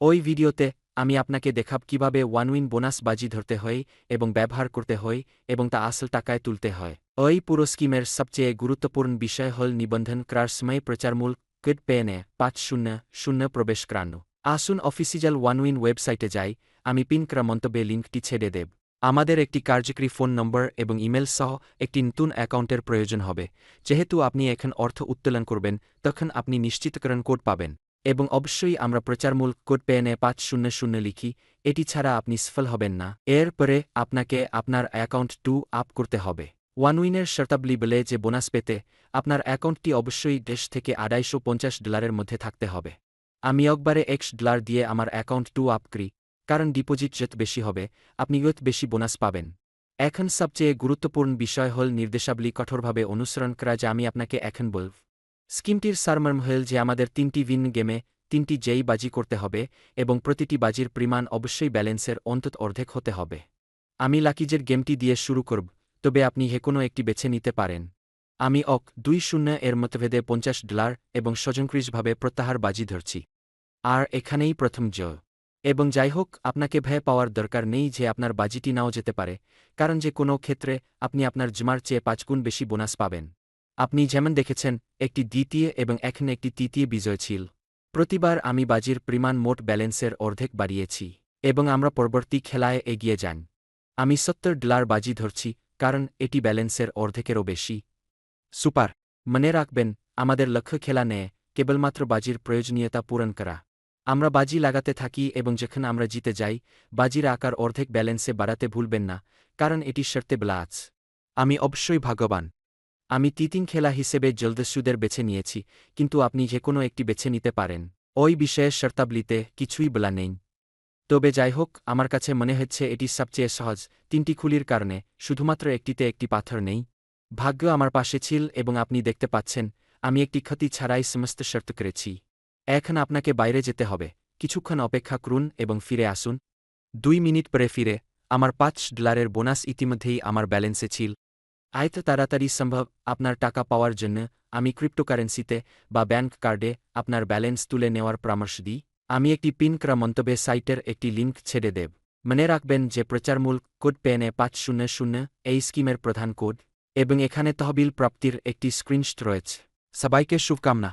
ওই ভিডিওতে আমি আপনাকে দেখাব কীভাবে ওয়ান উইন বোনাস বাজি ধরতে হয় এবং ব্যবহার করতে হয় এবং তা আসল টাকায় তুলতে হয়। ওই পুরো স্কিমের সবচেয়ে গুরুত্বপূর্ণ বিষয় হল নিবন্ধন করার সময় প্রচারমূল কিড পেনে পাঁচ শূন্য শূন্য প্রবেশ করানো আসুন অফিসিয়াল ওয়ান উইন ওয়েবসাইটে যাই, আমি পিন করা মন্তব্যে লিঙ্কটি ছেড়ে দেব। আমাদের একটি কার্যকরী ফোন নম্বর এবং ইমেল সহ একটি নতুন অ্যাকাউন্টের প্রয়োজন হবে। যেহেতু আপনি এখন অর্থ উত্তোলন করবেন, তখন আপনি নিশ্চিতকরণ কোড পাবেন। এবং অবশ্যই আমরা প্রচারমূল কোড পেনে পাঁচ শূন্য শূন্য লিখি, এটি ছাড়া আপনি সফল হবেন না। এর পরে আপনাকে আপনার অ্যাকাউন্ট টু আপ করতে হবে। ওয়ানউইনের শর্তাবলী বলে যে বোনাস পেতে আপনার অ্যাকাউন্টটি অবশ্যই দেশ থেকে আড়াইশো পঞ্চাশ ডলারের মধ্যে থাকতে হবে। আমি একবারে এক্স ডলার দিয়ে আমার অ্যাকাউন্ট টু আপ করি, কারণ ডিপোজিট যত বেশি হবে, আপনি যত বেশি বোনাস পাবেন। এখন সবচেয়ে গুরুত্বপূর্ণ বিষয় হল নির্দেশাবলী কঠোরভাবে অনুসরণ করা, যা আমি আপনাকে এখন বলব। স্কিমটির সারমর্ম হল যে আমাদের তিনটি ভিন্ন গেমে তিনটি জেই বাজি করতে হবে এবং প্রতিটি বাজির পরিমাণ অবশ্যই ব্যালেন্সের অন্তত অর্ধেক হতে হবে। আমি লাকিজের গেমটি দিয়ে শুরু করব, তবে আপনি যে কোনো একটি বেছে নিতে পারেন। আমি অক দুই শূন্য এর মতভেদে পঞ্চাশ ডলার এবং স্বজনক্রিজভাবে প্রত্যাহার বাজি ধরছি। আর এখানেই প্রথম জয়। এবং যাই হোক, আপনাকে ভয় পাওয়ার দরকার নেই যে আপনার বাজিটি নাও যেতে পারে, কারণ যে কোনো ক্ষেত্রে আপনি আপনার জমার চেয়ে পাঁচগুণ বেশি বোনাস পাবেন। আপনি যেমন দেখেছেন, একটি দ্বিতীয় এবং এখন একটি তৃতীয় বিজয় ছিল। প্রতিবার আমি বাজির পরিমাণ মোট ব্যালেন্সের অর্ধেক বাড়িয়েছি, এবং আমরা পরবর্তী খেলায় এগিয়ে যান। আমি সত্তর ডলার বাজি ধরছি, কারণ এটি ব্যালেন্সের অর্ধেকেরও বেশি। সুপার, মনে রাখবেন, আমাদের লক্ষ্য খেলা নেয়, কেবলমাত্র বাজির প্রয়োজনীয়তা পূরণ করা। আমরা বাজি লাগাতে থাকি এবং যখন আমরা জিতে যাই, বাজির আকার অর্ধেক ব্যালেন্সে বাড়াতে ভুলবেন না, কারণ এটি শর্তে ব্লাচ আমি অবশ্যই ভাগ্যবান। আমি তিতিন খেলা হিসেবে জলদস্যুদের বেছে নিয়েছি, কিন্তু আপনি যে কোনো একটি বেছে নিতে পারেন। ওই বিষয়ে শর্তাবলীতে কিছুই বলা নেই। তবে যাই হোক, আমার কাছে মনে হচ্ছে এটি সবচেয়ে সহজ, তিনটি খুলির কারণে, শুধুমাত্র একটিতে একটি পাথর নেই। ভাগ্য আমার পাশে ছিল এবং আপনি দেখতে পাচ্ছেন, আমি একটি ক্ষতি ছাড়াই সমস্ত শর্ত করেছি। এখন আপনাকে বাইরে যেতে হবে। কিছুক্ষণ অপেক্ষা করুন এবং ফিরে আসুন। দুই মিনিট পরে ফিরে, আমার পাঁচ ডলারের বোনাস ইতিমধ্যেই আমার ব্যালেন্সে ছিল। আয়ত তাড়াতাড়ি সম্ভব আপনার টাকা পাওয়ার জন্য, আমি ক্রিপ্টোকারেন্সিতে বা ব্যাঙ্ক কার্ডে আপনার ব্যালেন্স তুলে নেওয়ার পরামর্শ দিই। আমি একটি পিন করা মন্তব্যে সাইটের একটি লিঙ্ক ছেড়ে দেব। মনে রাখবেন যে প্রচারমূল কোড পেনে পাঁচ শূন্য শূন্য এই স্কিমের প্রধান কোড এবং এখানে তহবিল প্রাপ্তির একটি স্ক্রিনশট রয়েছে। সবাইকে শুভকামনা।